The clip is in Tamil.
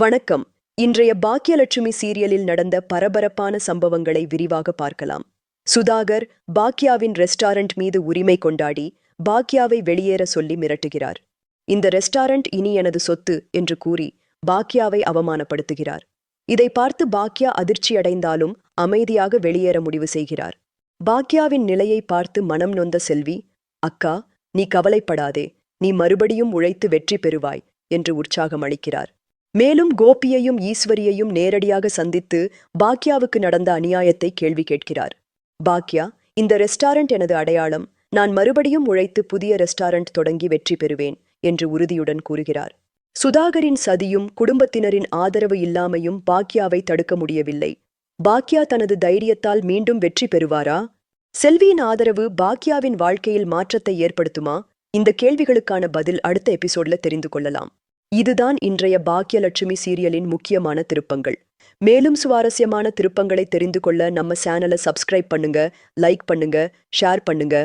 வணக்கம். இன்றைய பாக்கியலட்சுமி சீரியலில் நடந்த பரபரப்பான சம்பவங்களை விரிவாக பார்க்கலாம். சுதாகர் பாக்யாவின் ரெஸ்டாரண்ட் மீது உரிமை கொண்டாடி பாக்யாவை வெளியேற சொல்லி மிரட்டுகிறார். இந்த ரெஸ்டாரண்ட் இனி எனது சொத்து என்று கூறி பாக்யாவை அவமானப்படுத்துகிறார். இதை பார்த்து பாக்யா அதிர்ச்சியடைந்தாலும் அமைதியாக வெளியேற முடிவு செய்கிறார். பாக்யாவின் நிலையை பார்த்து மனம் நொந்த செல்வி அக்கா நீ கவலைப்படாதே. நீ மறுபடியும் உழைத்து வெற்றி பெறுவாய் என்று உற்சாகம் அளிக்கிறார் மேலும் கோபியையும் ஈஸ்வரியையும் நேரடியாக சந்தித்து பாக்யாவுக்கு நடந்த அநியாயத்தை கேள்வி கேட்கிறார். பாக்யா இந்த ரெஸ்டாரண்ட் எனது அடையாளம். நான் மறுபடியும் உழைத்து புதிய ரெஸ்டாரண்ட் தொடங்கி வெற்றி பெறுவேன் என்று உறுதியுடன் கூறுகிறார். சுதாகரின் சதியும் குடும்பத்தினரின் ஆதரவு இல்லாமையும் பாக்யாவை தடுக்க முடியவில்லை. பாக்யா தனது தைரியத்தால் மீண்டும் வெற்றி பெறுவாரா? செல்வியின் ஆதரவு பாக்யாவின் வாழ்க்கையில் மாற்றத்தை ஏற்படுத்துமா? இந்த கேள்விகளுக்கான பதில் அடுத்த எபிசோட்ல தெரிந்து கொள்ளலாம். இதுதான் இன்றைய பாக்யலட்சுமி சீரியலின் முக்கியமான திருப்பங்கள். மேலும் சுவாரஸ்யமான திருப்பங்களை தெரிந்து கொள்ள நம்ம சேனலை சப்ஸ்கிரைப் பண்ணுங்க லைக் பண்ணுங்க ஷேர் பண்ணுங்க.